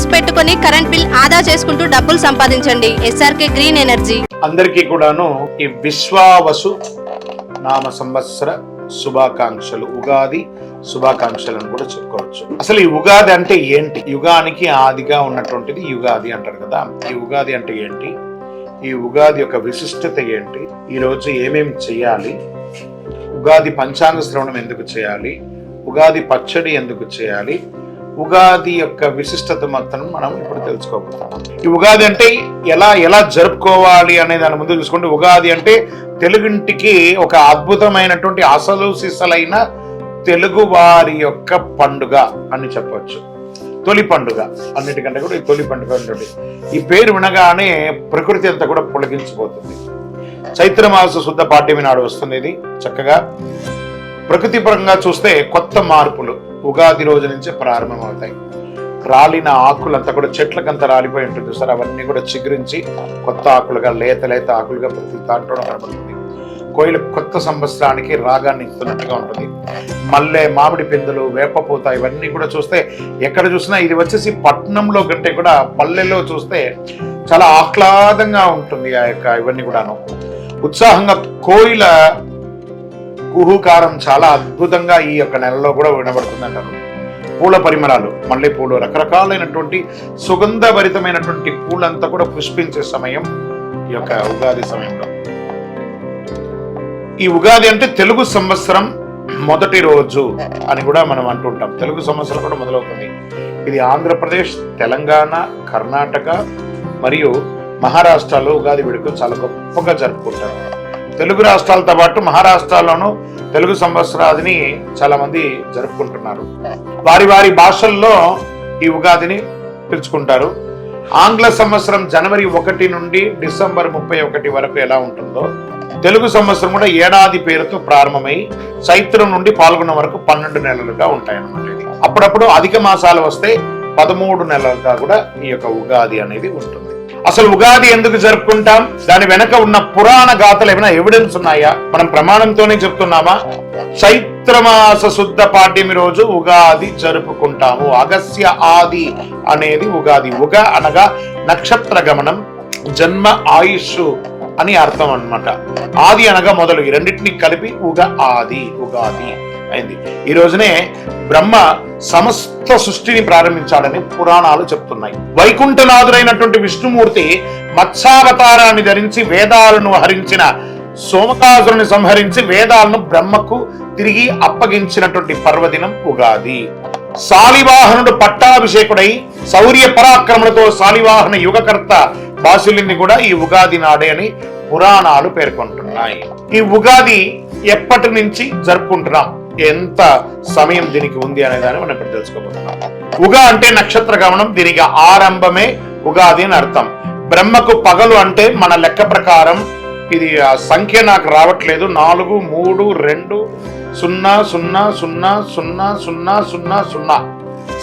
Panels పెట్టుకుని current bill ఆదా చేసుకుంటూ డబ్బులు సంపాదించండి. SRK green energy. అందరికీ కూడాను ఈ విశ్వావసు నామ సంవత్సర శుభాకాంక్షలు. ఉగాది శుభాకాంక్షలను కూడా చెప్పుకోవచ్చు. అసలు ఈ ఉగాది అంటే ఏంటి? యుగానికి ఆదిగా ఉన్నటువంటిది యుగాది అంటారు కదా. ఈ ఉగాది అంటే ఏంటి? ఈ ఉగాది యొక్క విశిష్టత ఏంటి? ఈ రోజు ఏమేమి చేయాలి? ఉగాది పంచాంగ శ్రవణం ఎందుకు చేయాలి? ఉగాది పచ్చడి ఎందుకు చేయాలి? ఉగాది యొక్క విశిష్టత మాత్రం మనం ఇప్పుడు తెలుసుకోబోతున్నాం. ఈ ఉగాది అంటే ఎలా ఎలా జరుపుకోవాలి అనే దాని ముందు చూసుకుంటే ఉగాది అంటే తెలుగింటికి ఒక అద్భుతమైనటువంటి అసలు సిసలైన తెలుగు వారి యొక్క పండుగ అని చెప్పవచ్చు. తొలి పండుగ అన్నిటికంటే కూడా ఈ తొలి పండుగ ఉంటుంది ఈ పేరు వినగానే ప్రకృతి అంతా కూడా పొలగించిపోతుంది చైత్రమాస శుద్ధ పాఠ్యమి నాడు వస్తుంది ఇది చక్కగా ప్రకృతిపరంగా చూస్తే కొత్త మార్పులు. ఉగాది రోజు నుంచే ప్రారంభమవుతాయి. రాలిన ఆకులంతా కూడా చెట్లకంతా రాలిపోయి ఉంటుంది సార్ అవన్నీ కూడా చిగురించి కొత్త ఆకులుగా లేత లేత ఆకులుగా ప్రతి దాంట్లో కనబడుతుంది. కోయిల కొత్త సంవత్సరానికి రాగాన్ని ఇస్తున్నట్టుగా ఉంటుంది. మల్లె మామిడి పిందులు వేపపూత ఇవన్నీ కూడా చూస్తే ఎక్కడ చూసినా ఇది వచ్చేసి పట్నంలో కంటే కూడా పల్లెల్లో చూస్తే చాలా ఆహ్లాదంగా ఉంటుంది ఆ యొక్క ఇవన్నీ కూడాను. ఉత్సాహంగా కోయిల కుహుకారం చాలా అద్భుతంగా ఈ యొక్క నెలలో కూడా వినబడుతుంది అంటారు పూల పరిమళాలు మల్లెపూలు రకరకాలైనటువంటి సుగంధభరితమైనటువంటి పూలంతా కూడా పుష్పించే సమయం ఈ యొక్క ఉగాది సమయంలో. ఈ ఉగాది అంటే తెలుగు సంవత్సరం మొదటి రోజు అని కూడా మనం అంటుంటాం తెలుగు సంవత్సరం కూడా మొదలవుతుంది. ఇది ఆంధ్రప్రదేశ్ తెలంగాణ కర్ణాటక మరియు మహారాష్ట్రలో ఉగాది వేడుకలు చాలా గొప్పగా జరుపుకుంటారు. తెలుగు రాష్ట్రాలతో పాటు మహారాష్ట్రలోనూ తెలుగు సంవత్సరాదిని చాలా మంది జరుపుకుంటున్నారు. వారి వారి భాషల్లో ఈ ఉగాదిని పిలుచుకుంటారు. ఆంగ్ల సంవత్సరం జనవరి ఒకటి నుండి డిసెంబర్ ముప్పై ఒకటి వరకు ఎలా ఉంటుందో తెలుగు సంవత్సరం కూడా ఏడాది పేరుతో ప్రారంభమై చైత్రం నుండి పాల్గొన్న వరకు పన్నెండు నెలలుగా ఉంటాయన్నమాట అప్పుడప్పుడు అధిక మాసాలు వస్తే పదమూడు నెలలుగా కూడా ఈ యొక్క ఉగాది అనేది ఉంటుంది. అసలు ఉగాది ఎందుకు జరుపుకుంటాం? దాని వెనక ఉన్న పురాణ గాథలు ఏమైనా ఎవిడెన్స్ ఉన్నాయా? మనం ప్రమాణంతోనే చెప్తున్నామా? చైత్రమాస శుద్ధ పాడ్యమి రోజు ఉగాది జరుపుకుంటాము. అగస్య ఆది అనేది ఉగాది. ఉగ అనగా నక్షత్ర గమనం జన్మ ఆయుష్ అని అర్థం అన్నమాట. ఆది అనగా మొదలు. ఈ రెండింటిని కలిపి ఉగ ఆది ఉగాది. అయింది. ఈ రోజునే బ్రహ్మ సమస్త సృష్టిని ప్రారంభించాడని పురాణాలు చెప్తున్నాయి. వైకుంఠనాథుడైనటువంటి విష్ణుమూర్తి మత్స్యావతారాన్ని ధరించి వేదాలను హరించిన సోమకాసురుని సంహరించి వేదాలను బ్రహ్మకు తిరిగి అప్పగించినటువంటి పర్వదినం ఉగాది. శాలివాహనుడు పట్టాభిషేకుడై శౌర్య పరాక్రమణతో శాలివాహన యుగకర్త బాసులిని కూడా ఈ ఉగాది నాడే అని పురాణాలు పేర్కొంటున్నాయి. ఈ ఉగాది ఎప్పటి నుంచి జరుపుకుంటున్నాం? ఎంత సమయం దీనికి ఉంది అనే దాన్ని మనం ఇప్పుడు తెలుసుకోబోతున్నాం. ఉగా అంటే నక్షత్ర గమనం దీనికి ఆరంభమే ఉగాది అని అర్థం. బ్రహ్మకు పగలు అంటే మన లెక్క ప్రకారం ఇది ఆ సంఖ్య నాకు రావట్లేదు. నాలుగు మూడు రెండు సున్నా సున్నా సున్నా సున్నా సున్నా సున్నా సున్నా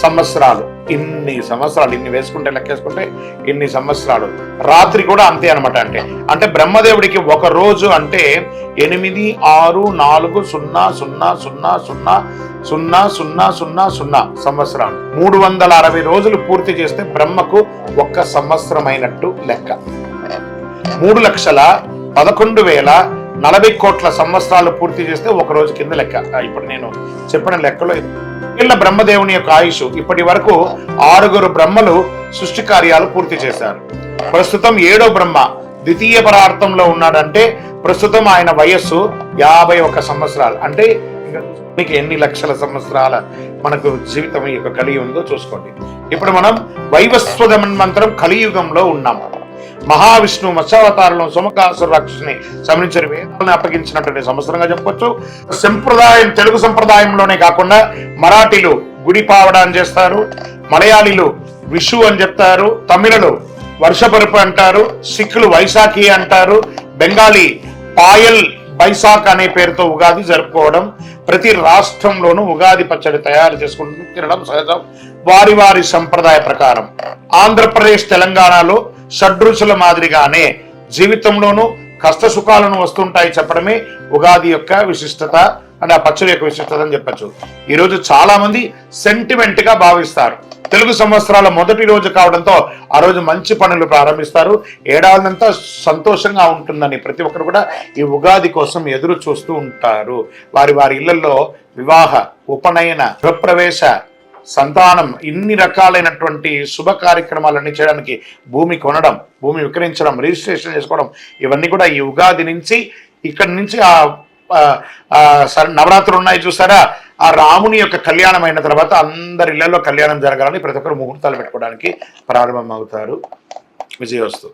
సంవత్సరాలు. ఇన్ని సంవత్సరాలు ఇన్ని వేసుకుంటే లెక్కేసుకుంటే ఇన్ని సంవత్సరాలు. రాత్రి కూడా అంతే అనమాట అంటే. అంటే బ్రహ్మదేవుడికి ఒక రోజు అంటే ఎనిమిది ఆరు నాలుగు సున్నా సున్నా సున్నా సున్నా సున్నా సున్నా సున్నా సున్నా సంవత్సరాలు. మూడు వందల అరవై రోజులు పూర్తి చేస్తే బ్రహ్మకు ఒక్క సంవత్సరమైనట్టు లెక్క. మూడు లక్షల పదకొండు వేల నలభై కోట్ల సంవత్సరాలు పూర్తి చేస్తే ఒక రోజు కింద లెక్క. ఇప్పుడు నేను చెప్పిన లెక్కలో వీళ్ళ బ్రహ్మదేవుని యొక్క ఆయుష్ ఇప్పటి వరకు ఆరుగురు బ్రహ్మలు సృష్టి కార్యాలు పూర్తి చేశారు. ప్రస్తుతం ఏడో బ్రహ్మ ద్వితీయ పరార్థంలో ఉన్నాడంటే ప్రస్తుతం ఆయన వయస్సు యాభై ఒక సంవత్సరాలు. అంటే మీకు ఎన్ని లక్షల సంవత్సరాల మనకు జీవితం యొక్క కలిగి ఉందో చూసుకోండి. ఇప్పుడు మనం వైవస్వత మంత్రం కలియుగంలో ఉన్నాము. మహావిష్ణువు మత్స్యావతారంలో సుమకాసుర రాక్షసుని సంబంధించిన వేదాలను అప్పగించినటువంటి సంవత్సరంగా చెప్పొచ్చు. సంప్రదాయం తెలుగు సంప్రదాయంలోనే కాకుండా మరాఠీలు గుడి పావడ అని చేస్తారు మలయాళీలు విషు అని చెప్తారు తమిళలు వర్షపరుపు అంటారు సిక్కులు వైశాఖి అంటారు బెంగాలీ పాయల్ బైసాక్ అనే పేరుతో ఉగాది జరుపుకోవడం ప్రతి రాష్ట్రంలోనూ ఉగాది పచ్చడి తయారు చేసుకుంటూ తినడం సహజం. వారి వారి సంప్రదాయ ప్రకారం ఆంధ్రప్రదేశ్ తెలంగాణలో షడ్రుచుల మాదిరిగానే జీవితంలోనూ కష్ట సుఖాలను వస్తుంటాయి చెప్పడమే ఉగాది యొక్క విశిష్టత అంటే ఆ పచ్చడి యొక్క విశిష్టత అని చెప్పచ్చు. ఈరోజు చాలా మంది సెంటిమెంట్గా భావిస్తారు. తెలుగు సంవత్సరాల మొదటి రోజు కావడంతో ఆ రోజు మంచి పనులు ప్రారంభిస్తారు. ఏడాదంతా సంతోషంగా ఉంటుందని ప్రతి ఒక్కరు కూడా ఈ ఉగాది కోసం ఎదురు చూస్తూ ఉంటారు. వారి వారి ఇళ్ళలో వివాహ ఉపనయన గృహప్రవేశ సంతానం ఇన్ని రకాలైనటువంటి శుభ కార్యక్రమాలన్నీ చేయడానికి భూమి కొనడం భూమి విక్రయించడం రిజిస్ట్రేషన్ చేసుకోవడం ఇవన్నీ కూడా ఈ ఉగాది నుంచి ఇక్కడి నుంచి ఆ సర- నవరాత్రులు ఉన్నాయి చూసారా? ఆ రాముని యొక్క కళ్యాణం అయిన తర్వాత అందరి ఇళ్ళలో కళ్యాణం జరగాలని ప్రతి ఒక్కరు ముహూర్తాలు పెట్టుకోవడానికి ప్రారంభం అవుతారు విజయవస్తు